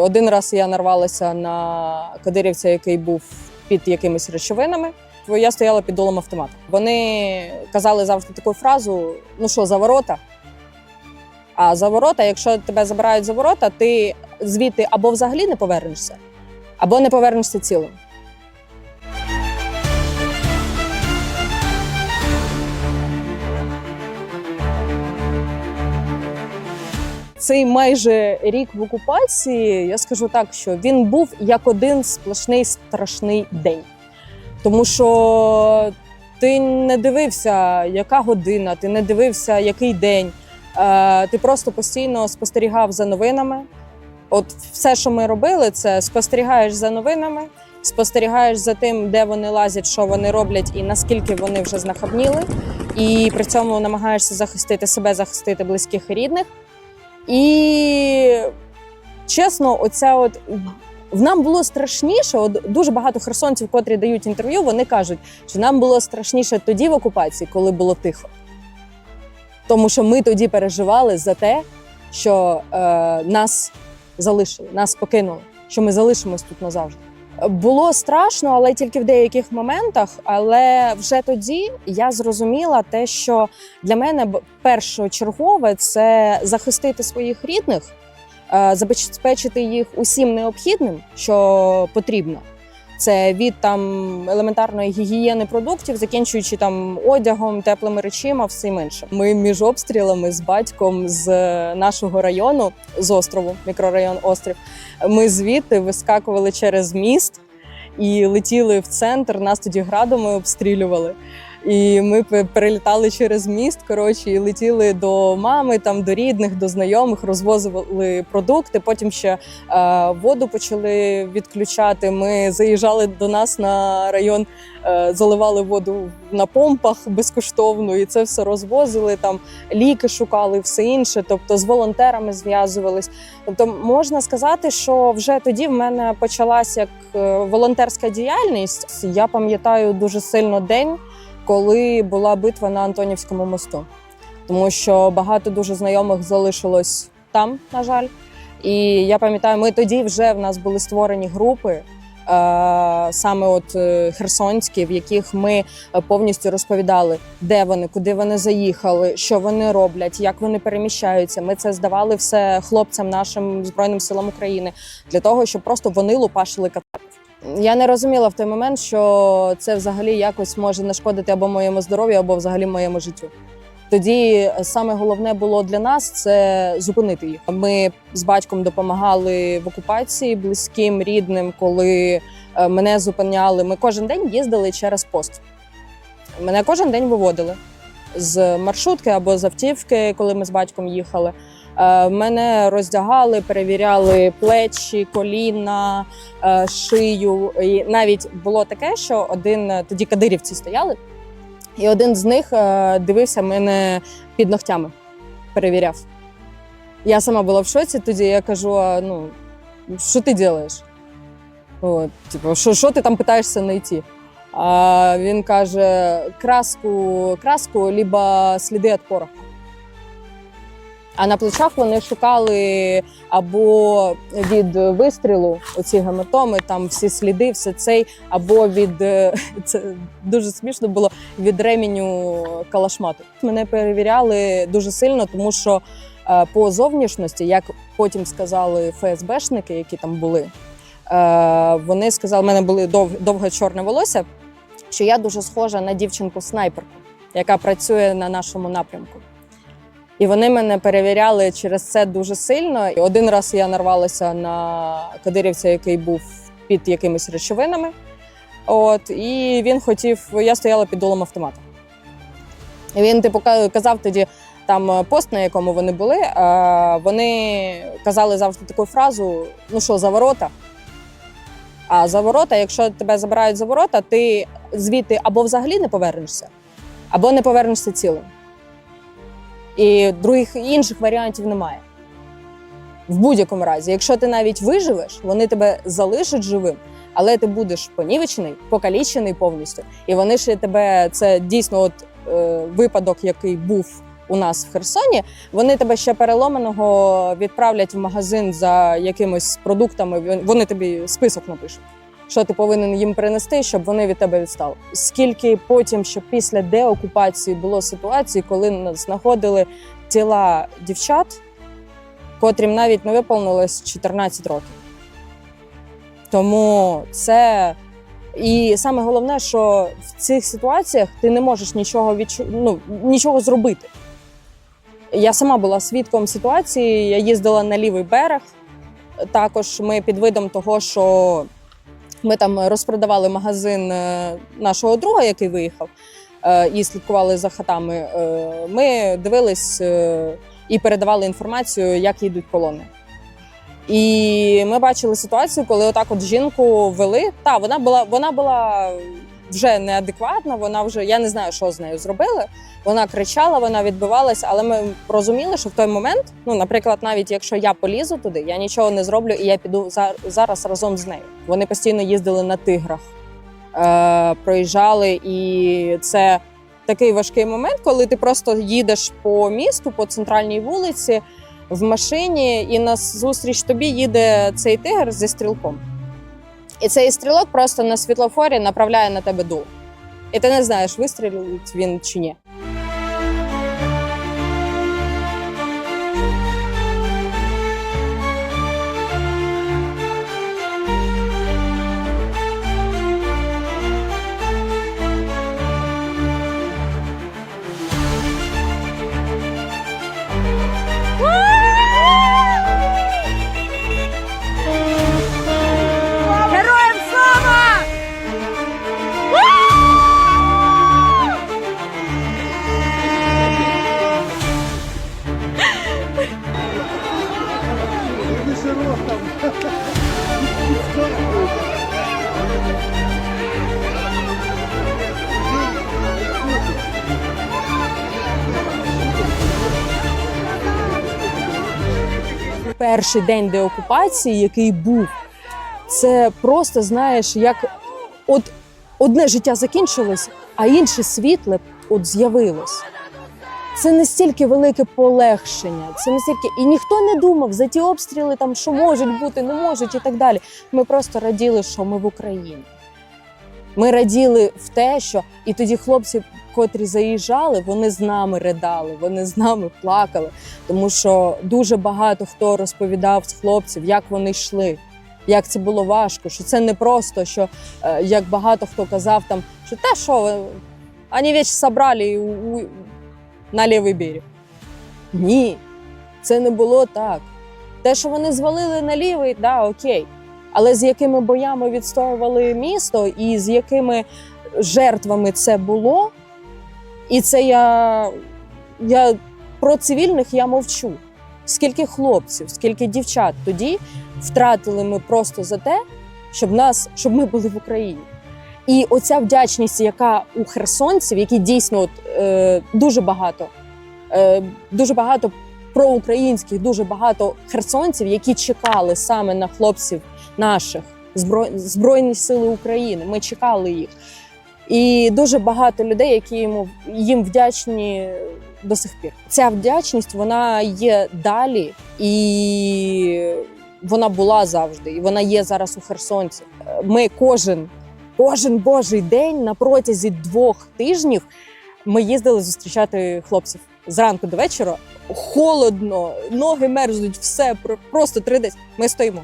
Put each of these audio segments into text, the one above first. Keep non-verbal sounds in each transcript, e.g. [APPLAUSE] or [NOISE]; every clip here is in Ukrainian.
Один раз я нарвалася на кадирівця, який був під якимись речовинами. Я стояла під долом автомата. Вони казали завжди таку фразу: ну що, за ворота? А за ворота, якщо тебе забирають за ворота, ти звідти або взагалі не повернешся, або не повернешся цілим. Цей майже рік в окупації, я скажу так, що він був як один сплошний страшний день. Тому що ти не дивився, яка година, ти не дивився, який день. Е, Ти просто постійно спостерігав за новинами. От все, що ми робили, це спостерігаєш за новинами, спостерігаєш за тим, де вони лазять, що вони роблять і наскільки вони вже знахабніли. І при цьому намагаєшся захистити себе, захистити близьких і рідних. І чесно, оця от в нам було страшніше. От дуже багато херсонців, котрі дають інтерв'ю, вони кажуть, що нам було страшніше тоді в окупації, коли було тихо. Тому що ми тоді переживали за те, що е, нас залишили, нас покинули, що ми залишимось тут назавжди. Було страшно, але тільки в деяких моментах. Але вже тоді я зрозуміла те, що для мене першочергове це захистити своїх рідних, е, забезпечити їх усім необхідним, що потрібно. Це від там елементарної гігієни продуктів, закінчуючи там одягом, теплими речима, всім іншим. Ми між обстрілами з батьком з нашого району, з острову, мікрорайон Острів. Ми звідти вискакували через міст і летіли в центр. Нас тоді градами обстрілювали. І ми пе- перелітали через міст. Коротше, і летіли до мами, там до рідних, до знайомих, розвозили продукти. Потім ще е, воду почали відключати. Ми заїжджали до нас на район, е, заливали воду на помпах безкоштовно, і це все розвозили. Там ліки шукали, все інше. Тобто з волонтерами зв'язувались. Тобто, можна сказати, що вже тоді в мене почалася як е, волонтерська діяльність. Я пам'ятаю дуже сильно день, коли була битва на Антонівському мосту, тому що багато дуже знайомих залишилось там, на жаль. І я пам'ятаю, ми тоді вже в нас були створені групи. е, Саме от е, херсонські, в яких ми е, повністю розповідали, де вони, куди вони заїхали, що вони роблять, як вони переміщаються. Ми це здавали все хлопцям нашим збройним силам України для того, щоб просто вони лупашили. Я не розуміла в той момент, що це взагалі якось може нашкодити або моєму здоров'ю, або взагалі моєму життю. Тоді саме головне було для нас це зупинити їх. Ми з батьком допомагали в окупації близьким, рідним, коли е, мене зупиняли. Ми кожен день їздили через пост. Мене кожен день виводили з маршрутки або з автівки, коли ми з батьком їхали. Е, Мене роздягали, перевіряли плечі, коліна, е, шию. І навіть було таке, що один тоді кадирівці стояли, і один з них е, дивився мене під ногтями, перевіряв. Я сама була в шоці, тоді я кажу: ну, що ти робиш? От, типу, що, що ти там питаєшся знайти? А він каже: краску, краску, либо сліди від пороху. А на плечах вони шукали або від вистрілу, оці гематоми, там всі сліди, все цей, або від е, [LAUGHS] це дуже смішно було від ременю калашмату. Мене перевіряли дуже сильно, тому що е, по зовнішності, як потім сказали ФСБшники, які там були, е, вони сказали, в мене були дов, довге чорне волосся, що я дуже схожа на дівчинку-снайперку, яка працює на нашому напрямку. І вони мене перевіряли через це дуже сильно. І один раз я нарвалася на кадирівця, який був під якимись речовинами. От, і він хотів, я стояла під долом автомата. І він, типу, ка- казав тоді там е, пост, на якому вони були. е, Вони казали завжди таку фразу: ну що, за ворота? А за ворота, якщо тебе забирають за ворота, ти звідти або взагалі не повернешся, або не повернешся цілим. І других інших варіантів немає. В будь-якому разі, якщо ти навіть виживеш, вони тебе залишать живим, але ти будеш понівечений, покалічений повністю. І вони ще тебе це дійсно от, е, випадок, який був у нас в Херсоні, вони тебе ще переломаного відправлять в магазин за якимись продуктами. Вони тобі список напишуть, що ти повинен їм принести, щоб вони від тебе відстали. Скільки потім, ще після деокупації було ситуацій, коли знаходили тіла дівчат, котрим навіть не виповнилось 14 років. Тому це. І саме головне, що в цих ситуаціях ти не можеш нічого відчу... ну, нічого зробити. Я сама була свідком ситуації, я їздила на лівий берег. Також ми під видом того, що ми там розпродавали магазин е, нашого друга, який виїхав, е, і слідкували за хатами. е, Ми дивились і передавали інформацію, як їдуть колони. І ми бачили ситуацію, коли отак от жінку вели. Та вона була, вона була вже неадекватна, вона вже я не знаю, що з нею зробили. Вона кричала, вона відбивалася, але ми розуміли, що в той момент, ну, наприклад, навіть якщо я полізу туди, я нічого не зроблю, і я піду за- зараз разом з нею. Вони постійно їздили на тиграх, е, проїжджали, і це такий важкий момент, коли ти просто їдеш по місту, по центральній вулиці в машині, і на зустріч тобі їде цей тигр зі стрілком. І цей стрілок просто на світлофорі направляє на тебе дух, І ти не знаєш, вистрілить він чи ні. Перший день деокупації, який був, це просто знаєш, як от одне життя закінчилось, а інше світле от з'явилось. Це настільки велике полегшення, це настільки. І ніхто не думав за ті обстріли, там що можуть бути, не можуть і так далі. Ми просто раділи, що ми в Україні. Ми раділи в те, що і тоді хлопці, котрі заїжджали, вони з нами ридали, вони з нами плакали. Тому що дуже багато хто розповідав з хлопців, як вони йшли, як це було важко, що це не просто, що е, як багато хто казав, там, що те, що вони вещи собрали у, у, на лівий берег. Ні, це не було так. Те, що вони звалили на лівий, да, окей. Але з якими боями відстоювали місто і з якими жертвами це було, і це я, я про цивільних я мовчу. Скільки хлопців, скільки дівчат тоді втратили ми просто за те, щоб нас, щоб ми були в Україні. І оця вдячність, яка у херсонців, які дійсно от, е, дуже багато, е, дуже багато проукраїнських, дуже багато херсонців, які чекали саме на хлопців наших зброй, Збройні Сили України. Ми чекали їх. І дуже багато людей, які йому їм вдячні до сих пір. Ця вдячність вона є далі, і вона була завжди, і вона є зараз у херсонців. Ми кожен, кожен божий день на протязі двох тижнів ми їздили зустрічати хлопців зранку до вечора. Холодно, ноги мерзнуть, все про- просто три десь. Ми стоїмо.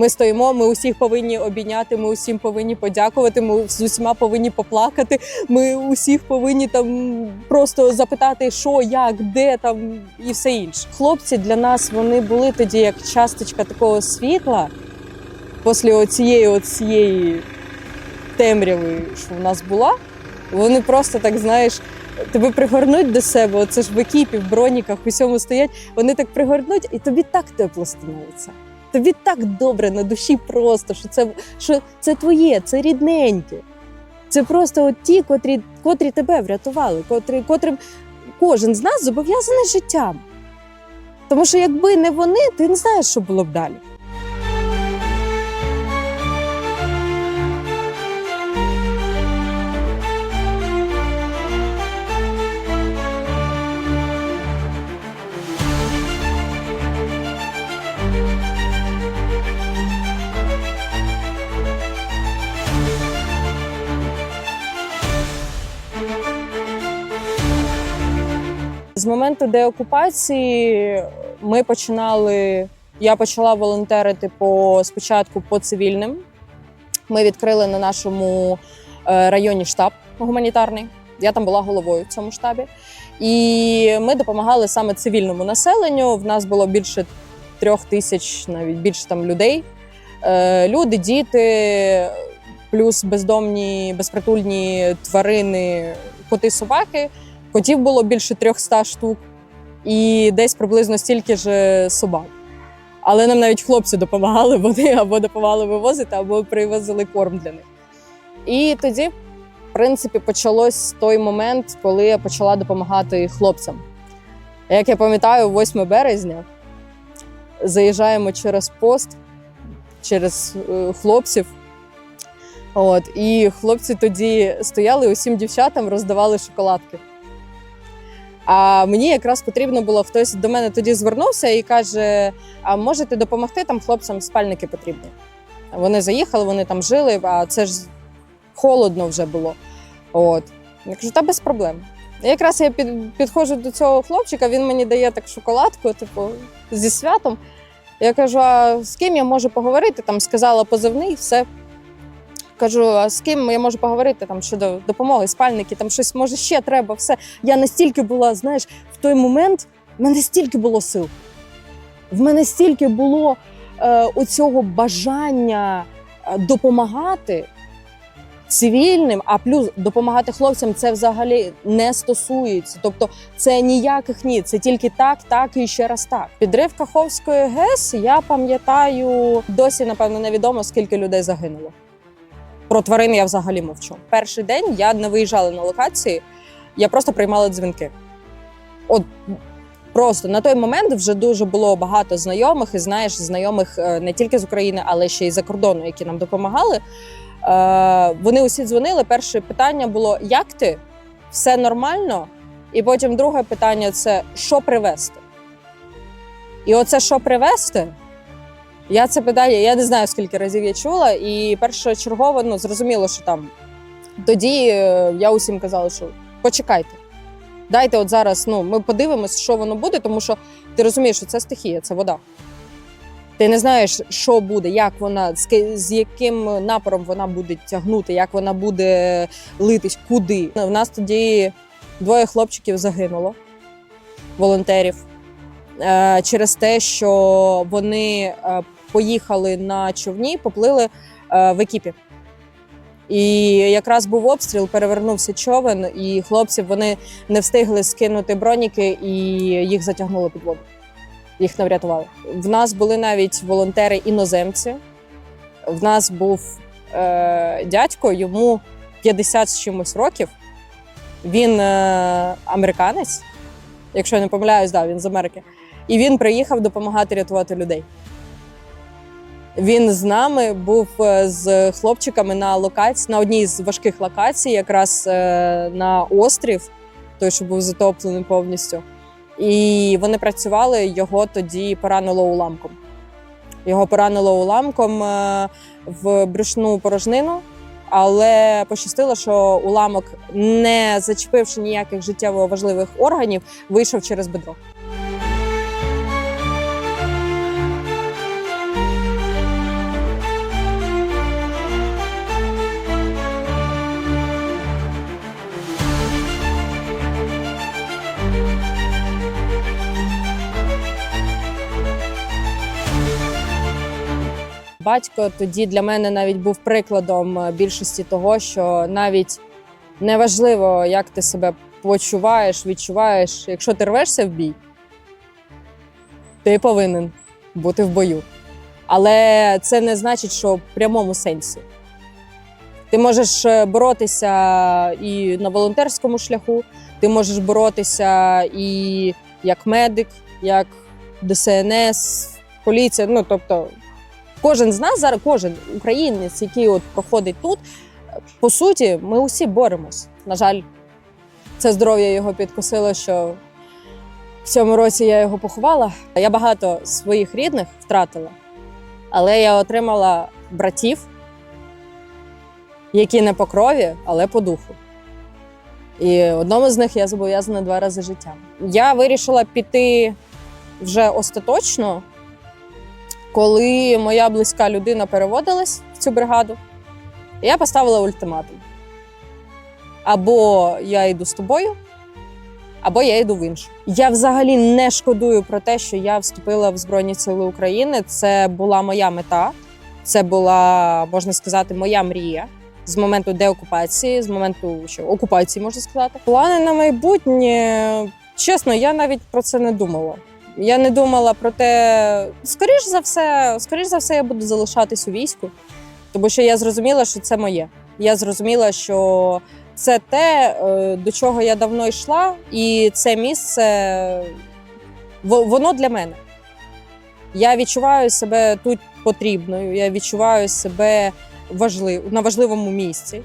Ми стоїмо, ми усіх повинні обійняти, ми усім повинні подякувати, ми з усіма повинні поплакати. Ми усіх повинні там просто запитати, що, як, де там і все інше. Хлопці для нас вони були тоді як часточка такого світла після оцієї, оцієї темряви, що в нас була. Вони просто так знаєш. Тебе пригорнуть до себе, оце ж в екіпі, в броніках, усьому стоять. Вони так пригорнуть, і тобі так тепло становиться. Тобі так добре на душі просто, що це, що це твоє, це рідненьке. Це просто от ті, котрі, котрі тебе врятували, котрі, котрим кожен з нас зобов'язаний життям. Тому що якби не вони, ти не знаєш, що було б далі. З моменту деокупації ми починали. Я почала волонтерити по спочатку по цивільним. Ми відкрили на нашому е, районі штаб гуманітарний. Я там була головою в цьому штабі. І ми допомагали саме цивільному населенню. В нас було більше трьох тисяч, навіть більше там людей. Е, Люди, діти, плюс бездомні, безпритульні тварини, коти, собаки. Котів було більше 300 штук, і десь приблизно стільки ж собак. Але нам навіть хлопці допомагали, [LAUGHS] вони або допомагали вивозити, або привозили корм для них. І тоді, в принципі, почалось той момент, коли я почала допомагати хлопцям. Як я пам'ятаю, 8 березня заїжджаємо через пост, через е, хлопців. От, і хлопці тоді стояли усім дівчатам, роздавали шоколадки. А мені якраз потрібно було хтось до мене тоді звернувся і каже: А можете допомогти там хлопцям спальники потрібні? Вони заїхали, вони там жили, а це ж холодно вже було. От. Я кажу, та без проблем. Якраз я під, підходжу до цього хлопчика, він мені дає так шоколадку, типу, зі святом. Я кажу: а з ким я можу поговорити? Там сказала позивний, все. Кажу, а з ким я можу поговорити там щодо допомоги, спальники, там щось може ще треба, все. Я настільки була, знаєш, в той момент в мене стільки було сил. В мене стільки було е, оцього бажання е, допомагати цивільним, а плюс допомагати хлопцям це взагалі не стосується. Тобто це ніяких ні, це тільки так, так і ще раз так. Підрив Каховської ГЕС я пам'ятаю, досі напевно невідомо скільки людей загинуло. Про тварин я взагалі мовчу. Перший день я не виїжджала на локації, я просто приймала дзвінки. От просто на той момент вже дуже було багато знайомих, і знаєш, знайомих е, не тільки з України, але ще й за кордону, які нам допомагали. Е, Вони усі дзвонили. Перше питання було: як ти? Все нормально? І потім друге питання це що привезти? І оце що привезти? Я це питання, я не знаю, скільки разів я чула, і першочергово ну, зрозуміло, що там тоді е, я усім казала, що почекайте. Дайте, от зараз ну, ми подивимось, що воно буде, тому що ти розумієш, що це стихія, це вода. Ти не знаєш, що буде, як вона, з, яким напором вона буде тягнути, як вона буде литись, куди. У нас тоді двоє хлопчиків загинуло, волонтерів, е, через те, що вони е, поїхали на човні, поплили е, в екіпі. І якраз був обстріл, перевернувся човен, і хлопці вони не встигли скинути броніки, і їх затягнуло під воду. Їх не врятували. В нас були навіть волонтери іноземці. В нас був е, дядько, йому 50 з чимось років. Він е, американець, якщо я не помиляюсь, да, він з Америки. І він приїхав допомагати рятувати людей. Він з нами був е, з хлопчиками на локації, на одній з важких локацій, якраз е, на острів, той, що був затоплений повністю. І вони працювали, його тоді поранило уламком. Його поранило уламком е, в брюшну порожнину, але пощастило, що уламок, не зачепивши ніяких життєво важливих органів, вийшов через бедро. Батько тоді для мене навіть був прикладом е, більшості того, що навіть неважливо, як ти себе почуваєш, відчуваєш, якщо ти рвешся в бій, ти повинен бути в бою. Але це не значить, що в прямому сенсі. Ти можеш е, боротися і на волонтерському шляху, ти можеш боротися і як медик, як ДСНС, поліція. Ну тобто, кожен з нас зараз, кожен українець, який от проходить тут, по суті, ми усі боремось. На жаль, це здоров'я його підкосило, що в цьому році я його поховала. Я багато своїх рідних втратила, але я отримала братів, які не по крові, але по духу. І одному з них я зобов'язана два рази життя. Я вирішила піти вже остаточно, коли моя близька людина переводилась в цю бригаду. Я поставила ультиматум: або я йду з тобою, або я йду в іншу. Я взагалі не шкодую про те, що я вступила в Збройні Сили України. Це була моя мета, це була, можна сказати, моя мрія з моменту деокупації, з моменту що, окупації, можна сказати. Плани на майбутнє, чесно, я навіть про це не думала. Я не думала про те, скоріш за все, скоріш за все, я буду залишатись у війську, тому що я зрозуміла, що це моє. Я зрозуміла, що це те, е, до чого я давно йшла, і це місце воно для мене. Я відчуваю себе тут потрібною, я відчуваю себе важлив, на важливому місці.